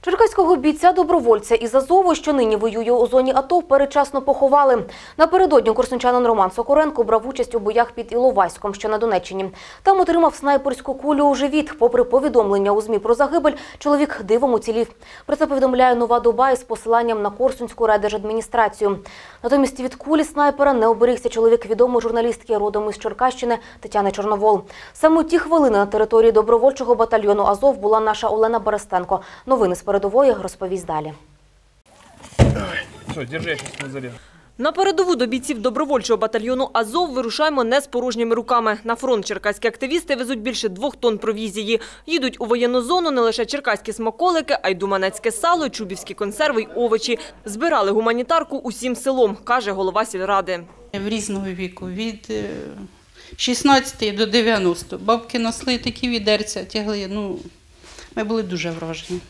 Черкаського бійця добровольця із Азову, що нині воює у зоні АТО, передчасно поховали. Напередодні курсунчанин Роман Сокоренко брав участь у боях під Іловайськом, що на Донеччині. Там отримав снайперську кулю у живіт. Попри повідомлення у ЗМІ про загибель, чоловік дивом уцілів. Про це повідомляє «Нова доба» із посиланням на Корсунську райдержадміністрацію. Натомість від кулі снайпера не оберігся чоловік відомої журналістки родом із Черкащини Тетяни Чорновол. Саме ті хвилини на території добровольчого батальйону Азов була наша Олена Берестенко. Новини з передової розповість далі. Все, держи, я сейчас не зарежу. На передову до бійців добровольчого батальйону «Азов» вирушаємо не з порожніми руками. На фронт черкаські активісти везуть більше двох тонн провізії. Їдуть у воєнну зону не лише черкаські смаколики, а й думанецьке сало, чубівські консерви й овочі. Збирали гуманітарку усім селом, каже голова сільради. В різного віку, від е, 16 до 90. Бабки несли такі відерця, тягли. Ну, ми були дуже вражені.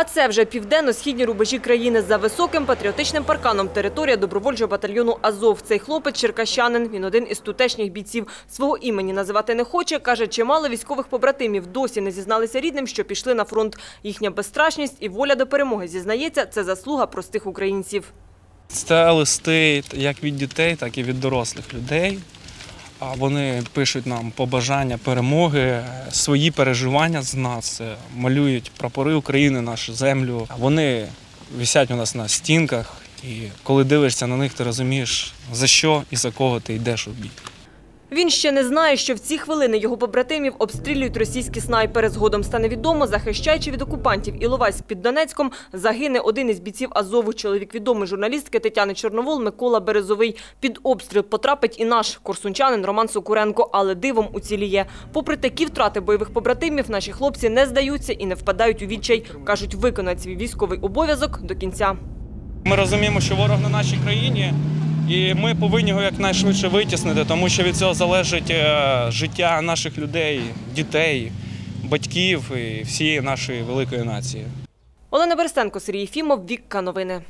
А це вже південно-східні рубежі країни. За високим патріотичним парканом територія добровольчого батальйону «Азов». Цей хлопець – черкащанин. Він один із тутешніх бійців. Свого імені називати не хоче. Каже, чимало військових побратимів досі не зізналися рідним, що пішли на фронт. Їхня безстрашність і воля до перемоги, зізнається, це заслуга простих українців. Це листи як від дітей, так і від дорослих людей. А Вони пишуть нам побажання перемоги, свої переживання з нас, е, малюють прапори України, нашу землю. Вони висять у нас на стінках, і коли дивишся на них, ти розумієш, за що і за кого ти йдеш у бій. Він ще не знає, що в ці хвилини його побратимів обстрілюють російські снайпери. Згодом стане відомо, захищаючи від окупантів Іловайськ під Донецьком, загине один із бійців Азову. Чоловік відомої журналістки Тетяни Чорновол Микола Березовий. Під обстріл потрапить і наш корсунчанин Роман Сокуренко, але дивом уціліє. Попри такі втрати бойових побратимів, наші хлопці не здаються і не впадають у відчай. Кажуть, виконають свій військовий обов'язок до кінця. Ми розуміємо, що ворог на нашій країні, і ми повинні його якнайшвидше витіснити, тому що від цього залежить е, життя наших людей, дітей, батьків і всієї нашої великої нації. Олена Берестенко, Сергій Фімов, Вікка Новини.